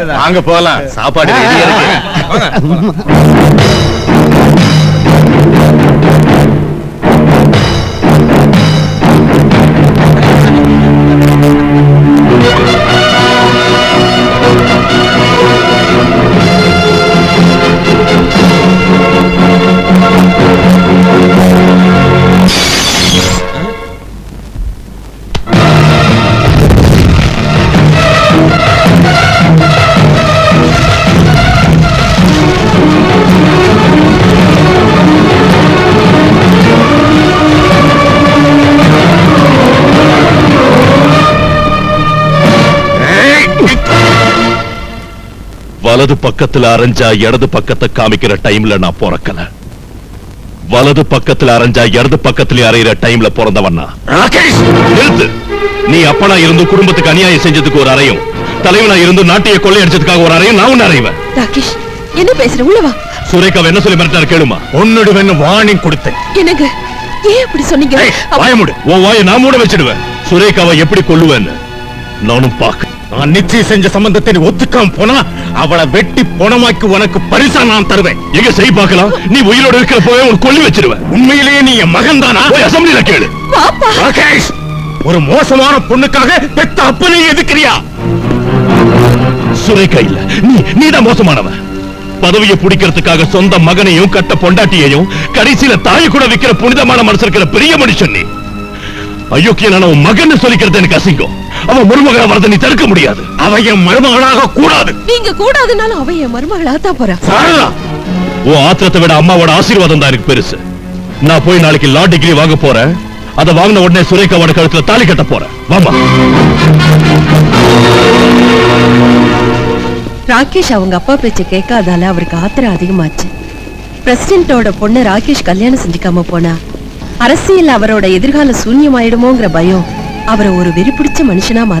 வாங்க போலாம். சாப்பாடு ரெடியா இருக்கு. வலது பக்கத்துல அரைஞ்சா இடது பக்கத்தை காமிக்கிற டைம்ல நான் பிறக்கல. வலது பக்கத்துல அரைஞ்சா இடது பக்கத்துல அறையிற டைம்ல பிறந்தவன் நான். ராகேஷ்! நிறுத்து. நீ அப்பனா இருந்து குடும்பத்துக்கு அநியாயம் செஞ்சதுக்கு ஒரு அறையும் தலைவனா இருந்து நாட்டிய கொள்ளையடிச்சதுக்காக ஒரு அறையும் நான் ஒன்னு அறைவேன். ராகேஷ் என்ன பேசுற? உள்ள வா. சுரேகாவை என்ன சொல்லி மிரட்டாரு கேளுமா? ஒன்னுடுவேன்னு வார்னிங் கொடுத்தேன். என்னங்க? ஏன் அப்படி சொன்னீங்க? வாய மூடு. உன் வாயை நான் மூட வச்சிடுவேன். சுரேகாவை எப்படி கொல்லுவேன்னு நானும் பாக்க நான் நிச்சயம் செஞ்ச சம்பந்தத்தை நீ ஒத்துக்காம போனா அவளை வெட்டி பொணமாக்கி உனக்கு பரிசா நான் தருவேன். எங்க செய் பார்க்கலாம். நீ உயிரோட இருக்கிற போய் உன் கொல்லி வச்சிருவேன். உண்மையிலேயே நீ என் மகன் தானா? போய் அசம்பிளில கேளு. ராகேஷ் ஒரு மோசமான பொண்ணுக்காக பெத்த அப்பனை எதுக்குறியா? சுரேகா இல்ல. நீ நீதான் மோசமானவன் பதவியை பிடிக்கிறதுக்காக சொந்த மகனையும் கட்ட பொண்டாட்டியையும் கடைசியில தாயை கூட விக்கிற புனிதமான மனசு இருக்கிற பெரிய மனுஷன் நீ. அயோக்கியனான உன் மகன் சொல்லிக்கிறது எனக்கு அசிங்கம். அவன் முருமகனை வரதை நீ தடுக்க முடியாது. அவ என் மருமகளாக கூடாது. நீங்க கூடாதுனாலும் அவ என் மருமகளா தான் போறா. சாரதா உன் ஆத்திரத்தை விட அம்மாவோட ஆசீர்வாதம் தான் எனக்கு பெருசு. நான் போய் நாளைக்கு லா டிகிரி வாங்க போறேன். அதை வாங்கின உடனே சுரேகாவோட கழுத்துல தாலி கட்ட போறேன். வாமா ராகேஷ் அவங்க அப்பா பேச்ச கேட்காதால அவருக்கு ஆத்திரம் அதிகமாச்சு. பிரசிடென்ட்டோட பொண்ணு ராகேஷ் கல்யாணம் செஞ்சுக்காம போனா அரசியல் அவரோட எதிர்கால சூன்யமாயிடுமோங்கிற பயம் அவரை ஒரு வெறி பிடிச்ச மனுஷனா